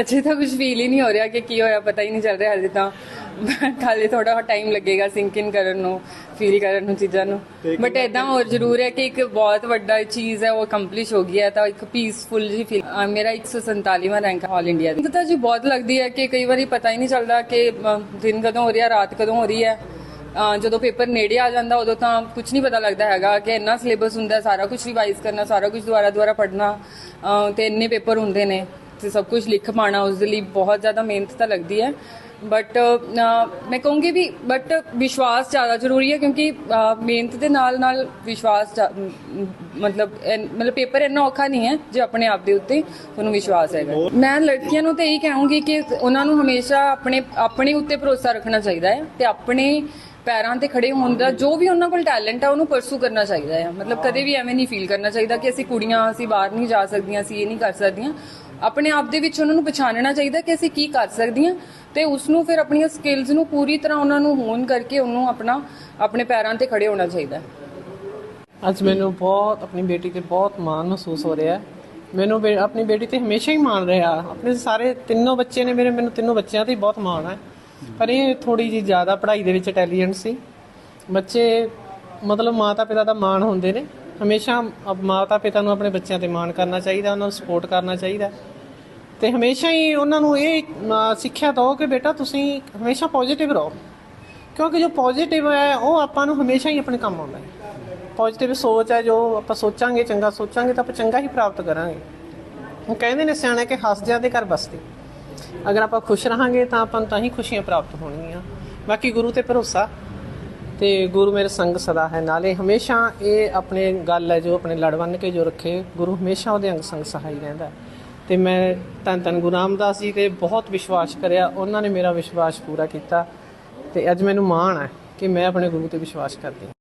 ਅਜੇ ਤਾਂ ਕੁਝ ਫੀਲ ਹੀ ਨਹੀਂ ਹੋ ਰਿਹਾ ਕਿ ਕੀ ਹੋਇਆ ਪਤਾ ਹੀ ਨਹੀਂ ਚੱਲ ਰਿਹਾ ਹਜੇ ਤਾਂ। ਖਾਲੀ ਥੋੜਾ ਟਾਈਮ ਲੱਗੇਗਾ ਸਿੰਕ ਇਨ ਕਰਨ ਨੂੰ ਫੀਲ ਕਰਨ ਨੂੰ ਚੀਜ਼ਾਂ ਨੂੰ। ਬਟ ਇਦਾਂ ਹੋਰ ਜ਼ਰੂਰ ਹੈ ਕਿ ਇੱਕ ਬਹੁਤ ਵੱਡਾ ਚੀਜ਼ ਹੈ ਉਹ ਕੰਪਲੀਟ ਹੋ ਗਈ ਹੈ ਤਾਂ ਇੱਕ ਪੀਸਫੁਲ ਜੀ ਫੀਲ ਮੇਰਾ 147ਵਾਂ ਰੈਂਕ ਆਲ ਇੰਡੀਆ ਦਾ। ਤਾਂ ਜੀ ਬਹੁਤ ਲੱਗਦੀ ਹੈ ਕਿ ਕਈ ਵਾਰੀ ਪਤਾ ਹੀ ਨਹੀਂ ਚੱਲਦਾ ਕਿ ਦਿਨ ਕਦੋਂ ਹੋ ਰਿਹਾ ਰਾਤ ਕਦੋਂ ਹੋ ਰਹੀ ਹੈ। ਜਦੋਂ ਪੇਪਰ ਨੇੜੇ ਆ ਜਾਂਦਾ ਉਦੋਂ ਤਾਂ ਕੁਝ ਨਹੀਂ ਪਤਾ ਲੱਗਦਾ ਹੈਗਾ ਕਿ ਇੰਨਾ ਸਿਲੇਬਸ ਹੁੰਦਾ ਸਾਰਾ ਕੁਝ ਰਿਵਾਈਜ਼ ਕਰਨਾ ਸਾਰਾ ਕੁਝ ਦੁਬਾਰਾ ਦੁਬਾਰਾ ਪੜ੍ਹਨਾ ਤੇ ਇੰਨੇ ਪੇਪਰ ਹੁੰਦੇ ਨੇ। ਤੇ ਸਭ ਕੁਝ ਲਿਖ ਪਾਣਾ ਉਸ ਦੇ ਲਈ ਬਹੁਤ ਜ਼ਿਆਦਾ ਮਿਹਨਤ ਤਾਂ ਲੱਗਦੀ ਹੈ। ਬਟ ਮੈਂ ਕਹੂੰਗੀ ਵੀ ਬਟ ਵਿਸ਼ਵਾਸ ਜ਼ਿਆਦਾ ਜ਼ਰੂਰੀ ਹੈ ਕਿਉਂਕਿ ਮਿਹਨਤ ਦੇ ਨਾਲ ਨਾਲ ਵਿਸ਼ਵਾਸ ਮਤਲਬ ਮਤਲਬ ਪੇਪਰ ਇੰਨਾ ਔਖਾ ਨਹੀਂ ਹੈ ਜੇ ਆਪਣੇ ਆਪ ਦੇ ਉੱਤੇ ਤੁਹਾਨੂੰ ਵਿਸ਼ਵਾਸ ਹੈਗਾ। ਮੈਂ ਲੜਕੀਆਂ ਨੂੰ ਤਾਂ ਇਹ ਕਹਾਂਗੀ ਕਿ ਉਹਨਾਂ ਨੂੰ ਹਮੇਸ਼ਾ ਆਪਣੇ ਆਪਣੇ ਉੱਤੇ ਭਰੋਸਾ ਰੱਖਣਾ ਚਾਹੀਦਾ ਹੈ ਤੇ ਆਪਣੇ ਪੈਰਾਂ ਤੇ ਖੜੇ ਹੋਣ ਦਾ, ਜੋ ਵੀ ਉਹਨਾਂ ਕੋਲ ਟੈਲੈਂਟ ਆ, ਉਹਨੂੰ ਪਰਸੂ ਕਰਨਾ ਚਾਹੀਦਾ ਹੈ। ਮਤਲਬ ਕਦੇ ਵੀ ਐਵੇਂ ਨਹੀਂ ਫੀਲ ਕਰਨਾ ਚਾਹੀਦਾ ਕਿ ਅਸੀਂ ਕੁੜੀਆਂ, ਅਸੀਂ ਬਾਹਰ ਨਹੀਂ ਜਾ ਸਕਦੀਆਂ, ਅਸੀਂ ਇਹ ਨਹੀਂ ਕਰ ਸਕਦੀਆਂ। ਆਪਣੇ ਆਪ ਦੇ ਵਿੱਚ ਉਹਨਾਂ ਨੂੰ ਪਛਾਣਨਾ ਚਾਹੀਦਾ ਕਿ ਅਸੀਂ ਕੀ ਕਰ ਸਕਦੀਆਂ ਤੇ ਉਸ ਨੂੰ ਫਿਰ ਆਪਣੀਆਂ ਸਕਿੱਲਸ ਨੂੰ ਪੂਰੀ ਤਰ੍ਹਾਂ ਉਹਨਾਂ ਨੂੰ ਹੋਣ ਕਰਕੇ ਉਹਨੂੰ ਆਪਣਾ, ਆਪਣੇ ਪੈਰਾਂ ਤੇ ਖੜੇ ਹੋਣਾ ਚਾਹੀਦਾ ਅੱਜ ਮੈਨੂੰ ਬਹੁਤ, ਆਪਣੀ ਬੇਟੀ ਤੇ ਬਹੁਤ ਮਾਣ ਮਹਿਸੂਸ ਹੋ ਰਿਹਾ ਹੈ। ਮੈਨੂੰ ਬੇ- ਆਪਣੀ ਬੇਟੀ ਤੇ ਹਮੇਸ਼ਾ ਹੀ ਮਾਣ ਰਿਹਾ। ਆਪਣੇ ਸਾਰੇ ਤਿੰਨੋਂ ਬੱਚੇ ਨੇ ਮੇਰੇ, ਮੈਨੂੰ ਤਿੰਨੋਂ ਬੱਚਿਆਂ ਤੇ ਹੀ ਬਹੁਤ ਮਾਣ ਹੈ। ਪਰ ਇਹ ਥੋੜੀ ਜੀ ਜ਼ਿਆਦਾ ਪੜ੍ਹਾਈ ਦੇ ਵਿੱਚ ਇੰਟੈਲੀਜੈਂਟ ਸੀ। ਬੱਚੇ ਮਤਲਬ ਮਾਤਾ ਪਿਤਾ ਦਾ ਮਾਣ ਹੁੰਦੇ ਨੇ। ਹਮੇਸ਼ਾ ਮਾਤਾ ਪਿਤਾ ਨੂੰ ਆਪਣੇ ਬੱਚਿਆਂ ਤੇ ਮਾਣ ਕਰਨਾ ਚਾਹੀਦਾ, ਉਹਨਾਂ ਨੂੰ ਸਪੋਰਟ ਕਰਨਾ ਚਾਹੀਦਾ। ਤੇ ਹਮੇਸ਼ਾ ਹੀ ਉਹਨਾਂ ਨੂੰ ਇਹ ਸਿੱਖਿਆ ਦਿਓ ਕਿ ਬੇਟਾ ਤੁਸੀਂ ਹਮੇਸ਼ਾ ਪੋਜ਼ਿਟਿਵ ਰਹੋ। ਕਿਉਂਕਿ ਜੋ ਪੋਜ਼ਿਟਿਵ ਹੈ, ਉਹ ਆਪਾਂ ਨੂੰ ਹਮੇਸ਼ਾ ਹੀ ਆਪਣੇ ਕੰਮ ਆਉਂਦਾ ਹੈ। ਪੋਜ਼ਿਟਿਵ ਸੋਚ ਹੈ, ਜੋ ਆਪਾਂ ਸੋਚਾਂਗੇ, ਚੰਗਾ ਸੋਚਾਂਗੇ, ਤਾਂ ਆਪਾਂ ਚੰਗਾ ਹੀ ਪ੍ਰਾਪਤ ਕਰਾਂਗੇ। ਉਹ ਕਹਿੰਦੇ ਨੇ ਸਿਆਣੇ ਕਿ ਹੱਸਦਿਆਂ ਦੇ ਘਰ ਬਸਦੇ। ਅਗਰ ਆਪਾਂ ਖੁਸ਼ ਰਹਾਂਗੇ, ਤਾਂ ਆਪਾਂ ਨੂੰ ਤਾਂ ਹੀ ਖੁਸ਼ੀਆਂ ਪ੍ਰਾਪਤ ਹੋਣਗੀਆਂ। ਬਾਕੀ ਗੁਰੂ ਤੇ ਭਰੋਸਾ। ਤੇ ਗੁਰੂ ਮੇਰੇ ਸੰਗ ਸਦਾ ਹੈ ਨਾਲੇ ਹਮੇਸ਼ਾ ਇਹ ਆਪਣੇ ਗੱਲ ਹੈ ਜੋ ਆਪਣੇ ਲੜ ਬੰਨ ਕੇ ਜੋ ਰੱਖੇ, ਗੁਰੂ ਹਮੇਸ਼ਾ ਉਹਦੇ ਅੰਗ ਸੰਗ ਸਹਾਈ ਰਹਿੰਦਾ ਹੈ। ਤੇ ਮੈਂ ਧੰਨ ਧੰਨ ਗੁਰੂ ਰਾਮਦਾਸ ਜੀ ਤੇ ਬਹੁਤ ਵਿਸ਼ਵਾਸ ਕਰਿਆ, ਉਹਨਾਂ ਨੇ ਮੇਰਾ ਵਿਸ਼ਵਾਸ ਪੂਰਾ ਕੀਤਾ ਤੇ ਅੱਜ ਮੈਨੂੰ ਮਾਣ ਹੈ ਕਿ ਮੈਂ ਆਪਣੇ ਗੁਰੂ ਤੇ ਵਿਸ਼ਵਾਸ ਕਰਦੀ